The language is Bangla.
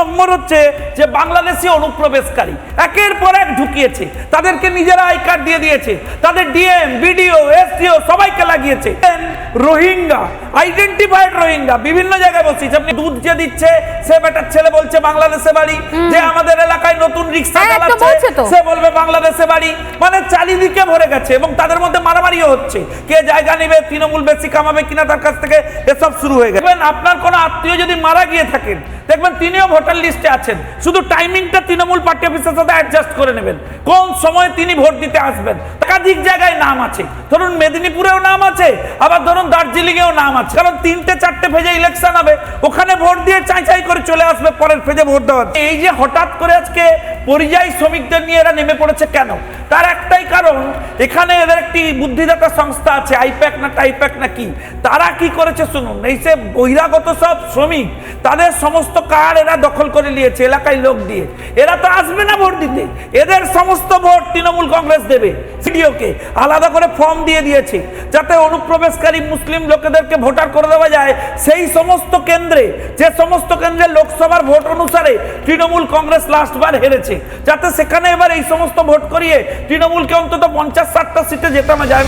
নম্বর হচ্ছে যে বাংলাদেশি অনুপ্রবেশকারী একের পর এক ঢুকিয়েছে তাদেরকে নিজেরা আই কার্ড দিয়ে দিয়েছে তাদের ডিএম বিডিও এসডিও সবাইকে লাগিয়েছে। রোহিঙ্গা আইডেন্টিফাইড রোহিঙ্গা বিভিন্ন জায়গায় বসিয়েছে আপনি দুধ যে দিচ্ছে সে বেটার ছেলে বলছে বাংলাদেশে বাড়ি যে আমাদের এলাকায় নতুন রিক্সা হ্যাঁ, চালাচ্ছে সে বলবে বাংলাদেশে বাড়ি মানে চারিদিকে ভরে গেছে এবং তাদের মধ্যে মারামারিও হচ্ছে। কে জায়গা নেবে তৃণমূল বেশি কামাবে কিনা তার কাছ থেকে এসব শুরু হয়ে গেছে। আপনার কোনো আত্মীয় যদি মারা গিয়ে থাকেন দেখবেন তিনিও ভোটার লিস্টে আছেন। শুধু টাইমিংটা তৃণমূল পার্টি অফিসের সাথে অ্যাডজাস্ট করে নেবেন। কোন সময় তিনি ভোট দিতে আসবেন? একাধিক জায়গায় নাম আছে। ধরুন মেদিনীপুরেও নাম আছে, আবার ধরুন দার্জিলিংয়েও নাম আছে। কারণ তিনটে, চারটে ফেজে ইলেকশন হবে। ওখানে ভোট দিয়ে চাই চাই করে চলে আসবে, পরের ফেজে ভোট দেওয়া এই যে হঠাৎ করে আজকে পরিযায়ী শ্রমিকদের নিয়ে এরা নেমে পড়েছে কেন? তার একটাই কারণ, এখানে এদের একটি বুদ্ধিদাতা সংস্থা আছে, আইপ্যাক না টাইপ্যাক না কি। তারা কি করেছে শুনুন, এই সে বহিরাগত সব শ্রমিক তাদের সমস্ত কার্ড এরা দখল করে নিয়েছে? এলাকায় লোক দিয়ে। এরা তো আসবে না ভোট দিতে। এদের সমস্ত ভোট তৃণমূল কংগ্রেস দেবে সিডিওকে। আলাদা করে ফর্ম দিয়ে দিয়েছে। যাতে অনুপ্রবেশকারী মুসলিম লোকেদেরকে ভোটার করে দেওয়া যায়। সেই সমস্ত কেন্দ্রে, যে সমস্ত কেন্দ্রে লোকসভার ভোট অনুসারে তৃণমূল কংগ্রেস লাস্টবার হেরেছে। যাতে সেখানে এবার এই সমস্ত ভোট করিয়ে তৃণমূলকে অন্তত পঞ্চাশ ষাটটা সিটে জেতানো যায়